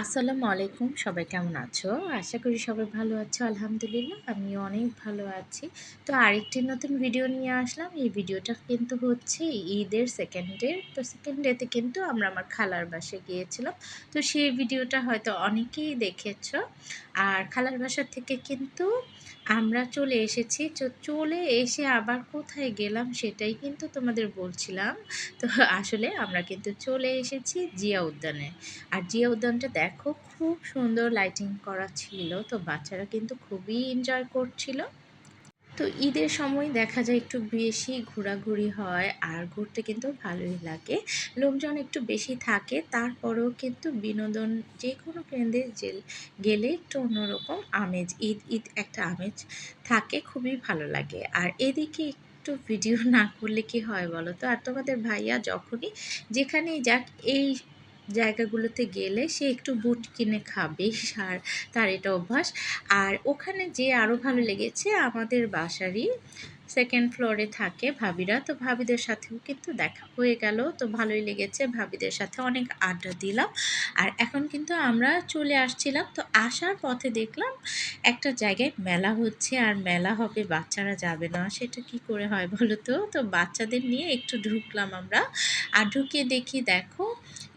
আসসালামু আলাইকুম, সবাই কেমন আছো? আশা করি সবাই ভালো আছো, আলহামদুলিল্লাহ আমি অনেক ভালো আছি। তো আরেকটি নতুন ভিডিও নিয়ে আসলাম। এই ভিডিওটা কিন্তু হচ্ছে ঈদের সেকেন্ড ডে তো সেকেন্ড ডেতে কিন্তু আমরা আমার খালার বাসে গিয়েছিলাম। তো সেই ভিডিওটা হয়তো অনেকেই দেখেছ। আর খালার বাসা থেকে কিন্তু আমরা চলে এসেছি। তো চলে এসে আবার কোথায় গেলাম সেটাই কিন্তু তোমাদের বলছিলাম। তো আসলে আমরা কিন্তু চলে এসেছি জিয়া উদ্যানে আর জিয়া উদ্যানটা দেখো খুব সুন্দর লাইটিং করা ছিল, তো বাচ্চারা কিন্তু খুবই এনজয় করছিল। তো ঈদের সময় দেখা যায় একটু বেশি ঘোরাঘুরি হয়, আর ঘুরতে কিন্তু ভালোই লাগে। লোকজন একটু বেশি থাকে, তারপরেও কিন্তু বিনোদন যে কোনো কেন্দ্রে গেলে একটু অন্যরকম আমেজ, ঈদ ঈদ একটা আমেজ থাকে, খুবই ভালো লাগে। আর এদিকে একটু ভিডিও না করলে কি হয় বলো তো? আর তোমাদের ভাইয়া যখনই যেখানেই যাক, এই জায়গাগুলোতে গেলে সে একটু বুট কিনে খাবে, সার, তার এটা অভ্যাস। আর ওখানে যে আরও ভালো লেগেছে আমাদের বাসারই সেকেন্ড ফ্লোরে থাকে ভাবিরা। তো ভাবিদের সাথেও কিন্তু দেখা হয়ে গেল। তো ভালোই লেগেছে, ভাবিদের সাথে অনেক আড্ডা দিলাম। আর এখন কিন্তু আমরা চলে আসছিলাম। তো আসার পথে দেখলাম একটা জায়গায় মেলা হচ্ছে, আর মেলা হবে, বাচ্চারা যাবে না। সেটা কি করে হয় বলো তো? তো বাচ্চাদের নিয়ে একটু ঢুকলাম আমরা। আর ঢুকিয়ে দেখি, দেখো,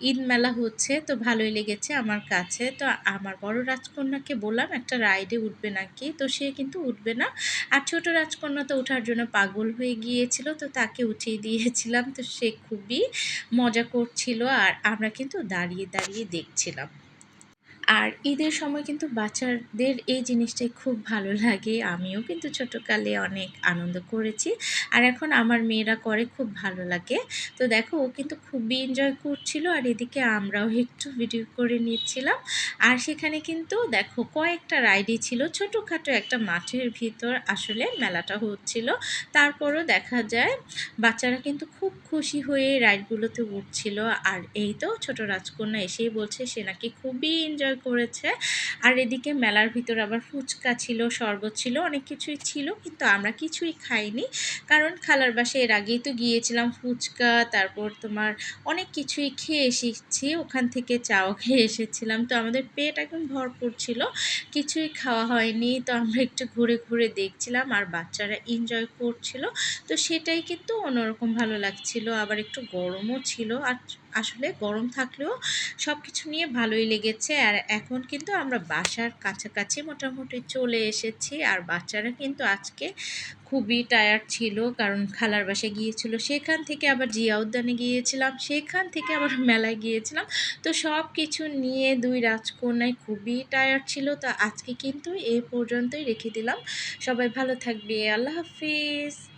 ঈদ মেলা হচ্ছে। তো ভালোই লেগেছে আমার কাছে। তো আমার বড় রাজকন্যাকে বললাম, একটা রাইডে উঠবে নাকি? তো সে কিন্তু উঠবে না। আর ছোট রাজকন্যা তো ওঠার জন্য পাগল হয়ে গিয়েছিল, তো তাকে উঠিয়ে দিয়েছিলাম। তো সে খুবই মজা করছিল আর আমরা কিন্তু দাঁড়িয়ে দাঁড়িয়ে দেখছিলাম। আর ঈদের সময় কিন্তু বাচ্চাদের এই জিনিসটাই খুব ভালো লাগে। আমিও কিন্তু ছোটোকালে অনেক আনন্দ করেছি আর এখন আমার মেয়েরা করে খুব ভালো লাগে। তো দেখো, ও কিন্তু খুবই এনজয় করছিল আর এদিকে আমরাও একটু ভিডিও করে নিচ্ছিলাম। আর সেখানে কিন্তু দেখো, কয়েকটা রাইডই ছিল। ছোটোখাটো একটা মাঠের ভিতর আসলে মেলাটা হচ্ছিল। তারপরও দেখা যায়, বাচ্চারা কিন্তু খুব খুশি হয়ে রাইডগুলোতে উঠছিল। আর এই তো ছোট রাজকন্যা এসেই বলছে, সে নাকি খুবই এনজয় করেছে। আর এদিকে মেলার ভিতর আবার ফুচকা ছিল, শরবত ছিল, অনেক কিছুই ছিল, কিন্তু আমরা কিছুই খাইনি। কারণ খালার বাসে এর আগেই তো গিয়েছিলাম ফুচকা, তারপর তোমার অনেক কিছুই খেয়ে এসেছি, ওখান থেকে চাও খেয়ে এসেছিলাম। তো আমাদের পেট একদম ভরপুর ছিল, কিছুই খাওয়া হয়নি। তো আমরা একটু ঘুরে ঘুরে দেখছিলাম, আর বাচ্চারা এনজয় করছিল। তো সেটাই কিন্তু অন্যরকম ভালো লাগছিল, আবার একটু গরমও ছিল, আর আসলে গরম থাকলেও সব কিছু নিয়ে ভালোই লেগেছে। আর এখন কিন্তু আমরা বাসার কাছাকাছি মোটামুটি চলে এসেছি। আর বাচ্চারা কিন্তু আজকে খুবই টায়ার্ড ছিল, কারণ খালার বাসায় গিয়েছিল। সেখান থেকে আবার জিয়া উদ্যানে গিয়েছিলাম, সেখান থেকে আবার মেলায় গিয়েছিলাম। তো সব কিছু নিয়ে দুই রাজকন্যায় খুবই টায়ার্ড ছিল। তো আজকে কিন্তু এ পর্যন্তই রেখে দিলাম। সবাই ভালো থাকবে। আল্লাহ হাফিজ।